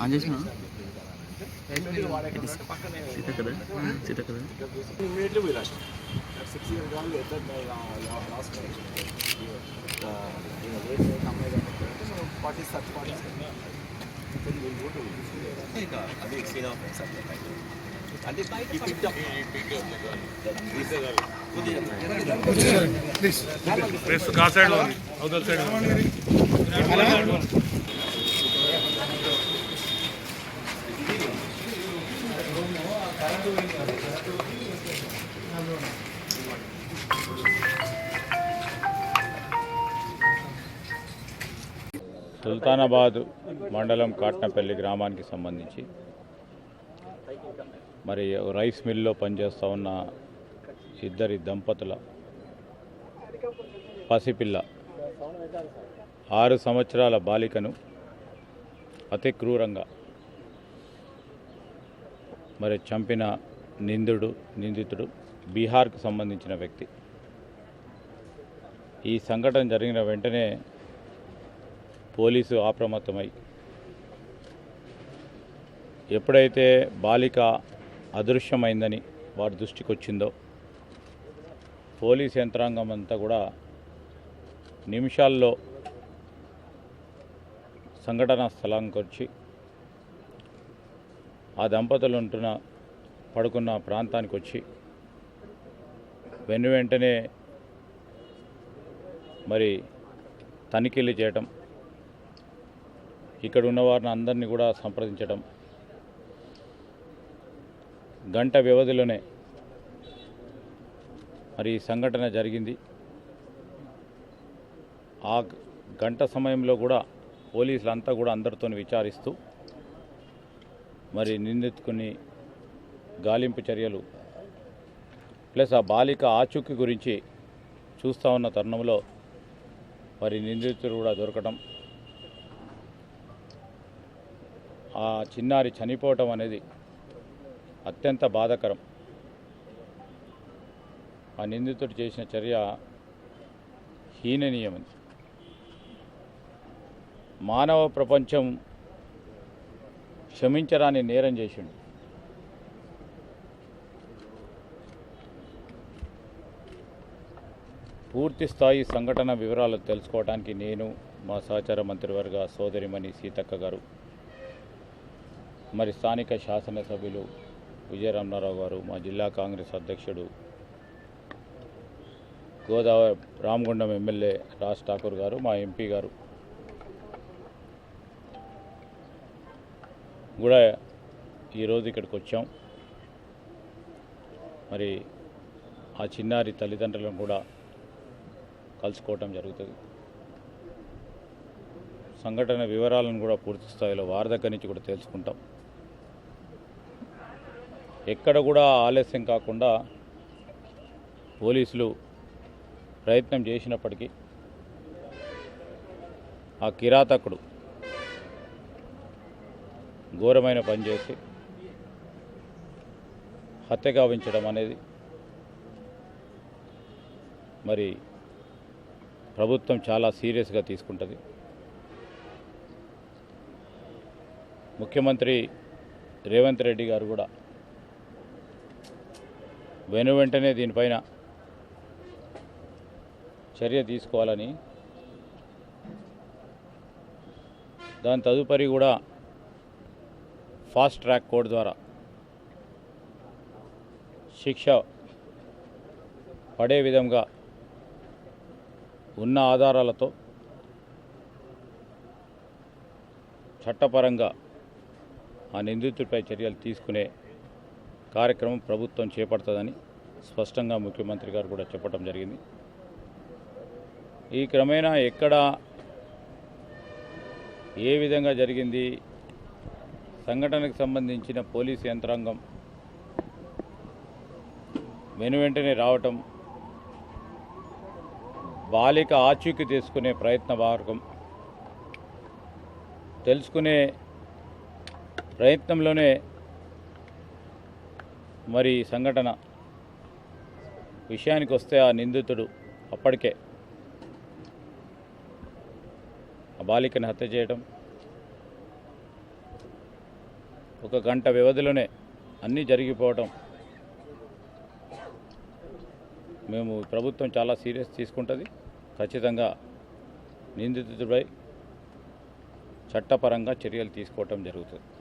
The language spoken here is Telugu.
ఆన్ చేసిన సీత కదా కదా. Uh, go to అది కా సైడ్ అవతల సైడ్ సుల్తానాబాద్ మండలం కాట్నపల్లి గ్రామానికి సంబంధించి మరి రైస్ మిల్లో పనిచేస్తూ ఉన్న ఇద్దరి దంపతుల పసిపిల్ల ఆరు సంవత్సరాల బాలికను అతి క్రూరంగా మరి చంపిన నిందుడు నిందితుడు బీహార్కు సంబంధించిన వ్యక్తి. ఈ సంఘటన జరిగిన వెంటనే పోలీసు అప్రమత్తమై ఎప్పుడైతే బాలిక అదృశ్యమైందని వారి దృష్టికి వచ్చిందో పోలీస్ యంత్రాంగం అంతా కూడా నిమిషాల్లో సంఘటనా స్థలానికి వచ్చి ఆ దంపతులు ఉంటున్న పడుకున్న ప్రాంతానికి వచ్చి వెను వెంటనే మరి తనిఖీలు చేయటం ఇక్కడ ఉన్న వారిని అందరినీ కూడా సంప్రదించడం గంట వ్యవధిలోనే మరి సంఘటన జరిగింది. ఆ గంట సమయంలో కూడా పోలీసులంతా కూడా అందరితో విచారిస్తూ మరి నిందితుకుని గాలింపు చర్యలు ప్లస్ ఆ బాలిక ఆచూకీ గురించి చూస్తూ ఉన్న తరుణంలో మరి నిందితుడు కూడా దొరకటం ఆ చిన్నారి చనిపోవటం అనేది అత్యంత బాధాకరం. ఆ నిందితుడు చేసిన చర్య హీననీయమని మానవ ప్రపంచం క్షమించరాని నేరం చేసిండు. పూర్తి స్థాయి సంఘటన వివరాలు తెలుసుకోవడానికి నేను మా సహచార మంత్రివర్గ సోదరిమణి సీతక్క గారు మరి స్థానిక శాసనసభ్యులు విజయరామనారావు గారు మా జిల్లా కాంగ్రెస్ అధ్యక్షుడు గోదావరి రామగుండం ఎమ్మెల్యే రాజ్ ఠాకూర్ గారు మా ఎంపీ గారు. కూడా ఈరోజు ఇక్కడికి వచ్చాం. మరి ఆ చిన్నారి తల్లిదండ్రులను కూడా కలుసుకోవటం జరుగుతుంది. సంఘటన వివరాలను కూడా పూర్తి స్థాయిలో వారి దగ్గర నుంచి కూడా తెలుసుకుంటాం. ఎక్కడ కూడా ఆలస్యం కాకుండా పోలీసులు ప్రయత్నం చేసినప్పటికీ ఆ కిరాతకుడు ఘోరమైన పని చేసి హత్య గావించడం అనేది మరి ప్రభుత్వం చాలా సీరియస్గా తీసుకుంటుంది. ముఖ్యమంత్రి రేవంత్ రెడ్డి గారు కూడా వెను వెంటనే దీనిపైన చర్య తీసుకోవాలని. దాని తదుపరి కూడా ఫాస్ట్ ట్రాక్ కోడ్ ద్వారా శిక్ష పడే విధంగా ఉన్న ఆధారాలతో చట్టపరంగా ఆ నిందితుడిపై చర్యలు తీసుకునే కార్యక్రమం ప్రభుత్వం చేపడుతుందని స్పష్టంగా ముఖ్యమంత్రి గారు కూడా చెప్పడం జరిగింది. ఈ క్రమేణా ఎక్కడ ఏ విధంగా జరిగింది సంఘటనకు సంబంధించిన పోలీస్ యంత్రాంగం వెను వెంటనే రావటం బాలిక ఆచూకీ తీసుకునే ప్రయత్న మార్గం తెలుసుకునే ప్రయత్నంలోనే మరి సంఘటన విషయానికి వస్తే ఆ నిందితుడు అప్పటికే ఆ బాలికని హత్య చేయడం ఒక గంట వ్యవధిలోనే అన్నీ జరిగిపోవటం. మేము ప్రభుత్వం చాలా సీరియస్ తీసుకుంటుంది. ఖచ్చితంగా నిందితుడిపై చట్టపరంగా చర్యలు తీసుకోవటం జరుగుతుంది.